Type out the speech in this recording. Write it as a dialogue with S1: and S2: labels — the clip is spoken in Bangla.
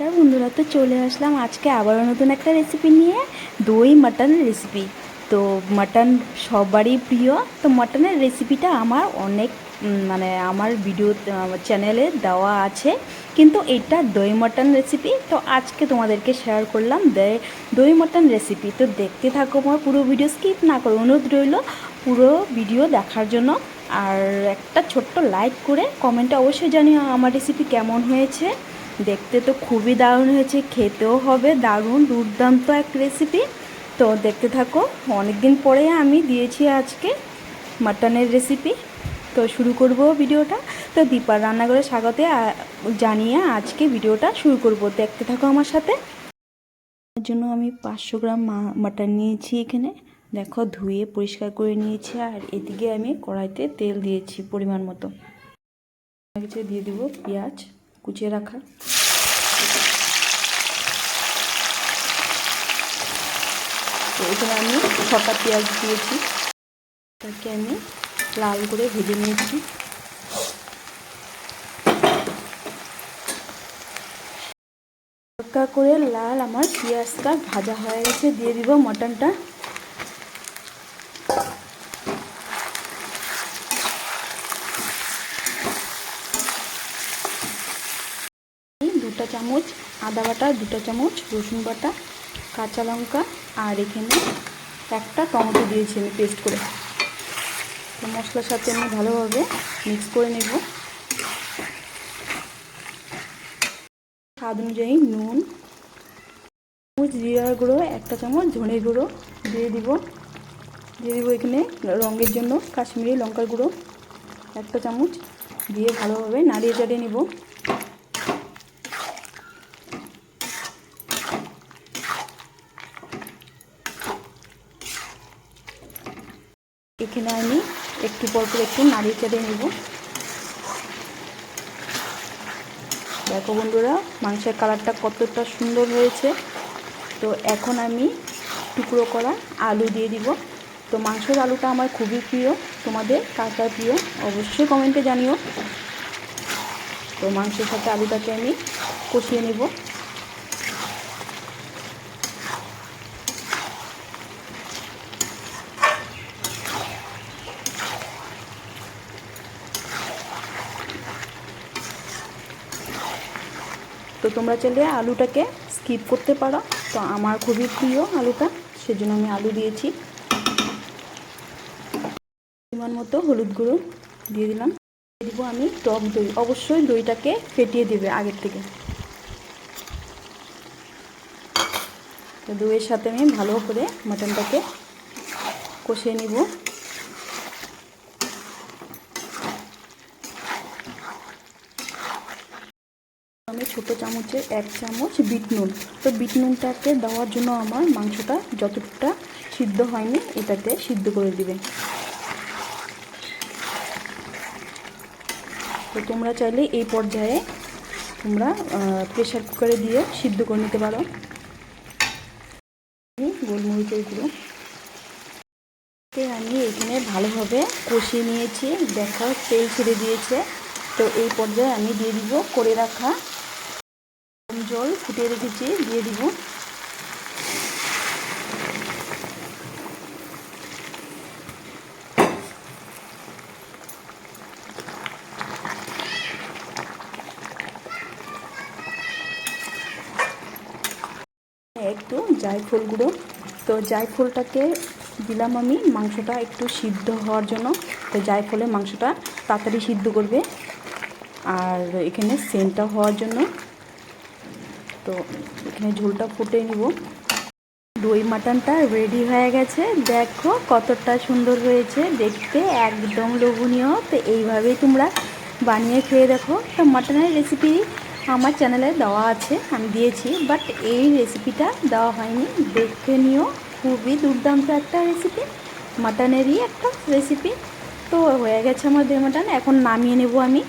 S1: তার বন্ধুরা, তো চলে আসলাম আজকে আবারও নতুন একটা রেসিপি নিয়ে, দই মাটন রেসিপি তো মাটন সবারই প্রিয়, তো মাটনের রেসিপিটা আমার অনেক মানে আমার ভিডিও চ্যানেলে দেওয়া আছে। কিন্তু এটা দই মাটন রেসিপি তো আজকে তোমাদেরকে শেয়ার করলাম দই মাটন রেসিপি তো দেখতে থাকো আমার পুরো ভিডিও স্কিপ না করো অনুরোধ রইল পুরো ভিডিও দেখার জন্য। আর একটা ছোট্ট লাইক করে কমেন্টে অবশ্যই জানিও আমার রেসিপি কেমন হয়েছে। দেখতে তো খুবই দারুণ হয়েছে, খেতেও হবে, দারুণ, দুর্দান্ত এক রেসিপি তো দেখতে থাকো অনেক দিন পরে আমি দিয়েছি আজকে মাটনের রেসিপি তো শুরু করব ভিডিওটা। তো দীপার রান্নাঘরে স্বাগতে জানিয়ে আজকে ভিডিওটা শুরু করব। দেখতে থাকো আমার সাথে। জন্য আমি পাঁচশো গ্রাম মাটন নিয়েছি এখানে। দেখো, ধুয়ে পরিষ্কার করে নিয়েছি, আর এদিকে আমি কড়াইতে তেল দিয়েছি পরিমাণ মতো। দিয়ে দিব পেঁয়াজ কুচিয়ে রাখা। এখানে আমি ছটা পেঁয়াজ দিয়েছি। তাকে আমি লাল করে ভেজে নিয়েছি। হালকা করে লাল আমার পেঁয়াজটা ভাজা হয়ে গেছে। দিয়ে দিব মটনটা। দুটা চামচ আদা বাটা, দুটা চামচ রসুন বাটা, কাঁচা লঙ্কা আর এখানে একটা টমেটো দিয়েছি আমি পেস্ট করে। তো মশলার সাথে আমি ভালোভাবে মিক্স করে নেব। স্বাদ অনুযায়ী নুন চামচ জিরার গুঁড়ো, একটা চামচ ধনে গুঁড়ো দিয়ে দিব। দিয়ে দিব এখানে রঙের জন্য কাশ্মীরি লঙ্কার গুঁড়ো। একটা চামচ দিয়ে ভালোভাবে নাড়িয়ে চাড়িয়ে নিব। এখানে আমি একটু পর পর একটু নাড়িয়ে চাড়িয়ে নেব। দেখো বন্ধুরা, মাংসের কালারটা কতটা সুন্দর হয়েছে। তো এখন আমি টুকরো করা আলু দিয়ে দিব। তো মাংসের আলুটা আমার খুবই প্রিয়। তোমাদের কার প্রিয় অবশ্যই কমেন্টে জানিও। তো মাংসের সাথে আলুটাকে আমি কষিয়ে নেব। তো তোমরা চাইলে আলুটাকে স্কিপ করতে পারো। তো আমার খুবই প্রিয় আলুটা, সেজন্য আমি আলু দিয়েছি। পরিমাণ মতো হলুদ গুঁড়ো দিয়ে দিলাম। দিব আমি টক দই। অবশ্যই দইটাকে ফেটিয়ে দেবে আগের থেকে। দইয়ের সাথে আমি ভালো করে মাটনটাকে কষিয়ে নিব আমি ছোটো চামচের এক চামচ বিট নুন। তো বিট নুনটাকে দেওয়ার জন্য আমার মাংসটা যতটুকটা সিদ্ধ হয়নি এটাতে সিদ্ধ করে দিবে। তো তোমরা চাইলে এই পর্যায়ে তোমরা প্রেশার কুকারে দিয়ে সিদ্ধ করে নিতে পারো। গোলমরিচের গুঁড়ো। আমি এখানে ভালোভাবে কষিয়ে নিয়েছি, দেখো তেল ছেড়ে দিয়েছে। তো এই পর্যায়ে আমি দিয়ে দিব করে রাখা জল ফুটিয়ে রেখেছি, দিয়ে দিব। একটু জায়ফল গুঁড়ো। তো জায়ফলটাকে দিলাম আমি, মাংসটা একটু সিদ্ধ হওয়ার জন্য। তো জায়ফলে মাংসটা তাড়াতাড়ি সিদ্ধ করবে। আর এখানে সেন্টটা হওয়ার জন্য তো এখানে ঝোলটা ফুটে নিব। দই মাটনটা রেডি হয়ে গেছে। দেখো কতটা সুন্দর হয়েছে। দেখতে একদম লোভনীয়। তো এইভাবেই তোমরা বানিয়ে খেয়ে দেখো। তো মাটনের রেসিপি আমার চ্যানেলে দেওয়া আছে। আমি দিয়েছি। বাট এই রেসিপিটা দেওয়া হয়নি। দেখে নিও। খুবই দুর্দান্ত একটা রেসিপি মাটনেরই একটা রেসিপি তো হয়ে গেছে আমার দই মাটন। এখন নামিয়ে নেব আমি।